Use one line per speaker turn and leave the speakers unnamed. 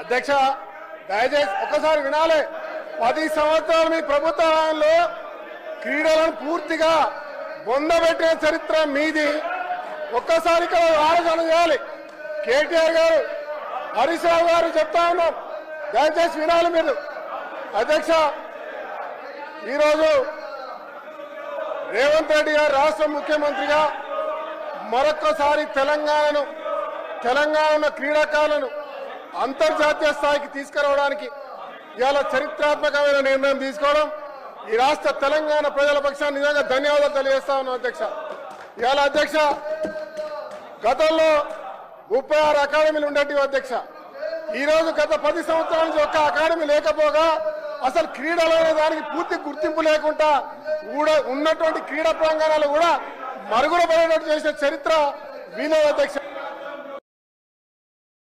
అధ్యక్ష దయచేసి ఒక్కసారి వినాలి. పది సంవత్సరాలు మీ ప్రభుత్వంలో క్రీడలను పూర్తిగా బొందబెట్టిన చరిత్ర మీది. ఒక్కసారి ఇక్కడ ఆలోచన చేయాలి. కేటీఆర్ గారు హరీష్ రావు గారు చెప్తా ఉన్నాం. దయచేసి వినాలి మీరు. అధ్యక్ష ఈరోజు రేవంత్ రెడ్డి గారు రాష్ట్ర ముఖ్యమంత్రిగా మరొక్కసారి తెలంగాణను తెలంగాణ ఉన్న క్రీడాకారులను అంతర్జాతీయ స్థాయికి తీసుకురావడానికి ఇవాళ చరిత్రాత్మకమైన నిర్ణయం తీసుకోవడం ఈ రాష్ట్ర తెలంగాణ ప్రజల పక్షాన్ని నిజంగా ధన్యవాదాలు తెలియజేస్తా ఉన్నాం అధ్యక్ష. ఇవాళ అధ్యక్ష గతంలో ముప్పై ఆరు అకాడమీలు ఉండేటివి అధ్యక్ష. ఈరోజు గత పది సంవత్సరాల నుంచి ఒక్క అకాడమీ లేకపోగా అసలు క్రీడలనే దానికి పూర్తి గుర్తింపు లేకుండా కూడా ఉన్నటువంటి క్రీడా ప్రాంగణాలు కూడా మరుగున పడేటట్టు చేసిన చరిత్ర వీలే అధ్యక్ష.